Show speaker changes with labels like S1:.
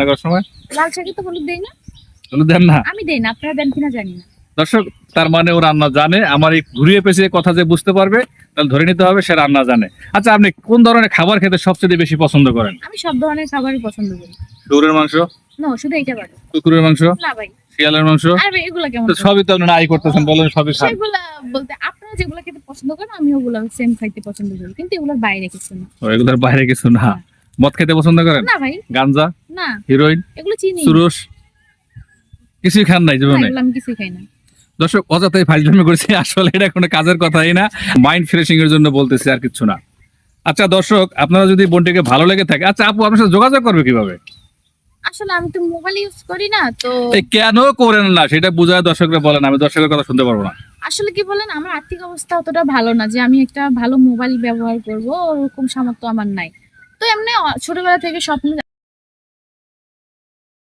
S1: রান্না করার সময়?
S2: লাল শাকে তো হলুদ দেই না।
S1: হলুদ দেন না?
S2: আমি দেই না আপনারা দেন কিনা জানি না।
S1: দর্শক তার মানে ও রান্না জানে আমার এই ঘুরিয়ে পেঁচিয়ে কথা যে বুঝতে পারবে তাহলে ধরে নিতে হবে সে রান্না জানে। আচ্ছা আপনি কোন ধরনের খাবার খেতে সবচেয়ে বেশি পছন্দ করেন?
S2: আমি সব ধরনের খাবারই পছন্দ করি।
S1: গরুর মাংস?
S2: নো শুধু এইটা পারো
S1: কুকুরের মাংস?
S2: না ভাই।
S1: শিয়ালের মাংস?
S2: আর ভাই এগুলা কেমন
S1: সবই তো আপনি নাই করতেছেন বলেন সবই খান।
S2: সেগুলা বলতে আপনারা যেগুলা খেতে পছন্দ করেন আমি ওগুলা সেম খাইতে পছন্দ করি। কিন্তু এগুলোর বাইরে কিছু না।
S1: ও, এগুলোর বাইরে কিছু না। মদ খেতে পছন্দ করেন?
S2: না ভাই।
S1: গাঞ্জা?
S2: না?
S1: হিরোইন
S2: এগুলো চিনি।
S1: সুরস? কিছুই খান নাই জীবনে।
S2: আমি কিছুই খাই না।
S1: দর্শক অযথাই ফাইজলামি করছি আসলে এটা কোনো কাজের কথাই না। মাইন্ড ফ্রেশিং এর জন্য বলতেছি আর কিছু না। আচ্ছা দর্শক আপনারা যদি বোনটিকে ভালো লেগে থাকে আচ্ছা আপু আপনার সাথে যোগাযোগ করবে কীভাবে?
S2: আসলে আমি তো মোবাইল ইউজ করি না তো
S1: কেন করেন না? সেটা বুঝায় দর্শকরা বলেন আমি দর্শকের কথা শুনতে পারব না।
S2: আসলে কি বলেন আমার আর্থিক অবস্থা অতটা ভালো না যে আমি একটা ভালো মোবাইল ব্যবহার করব ওরকম সামর্থ্য আমার নাই। তো এমনি ছোটবেলা থেকে স্বপ্ন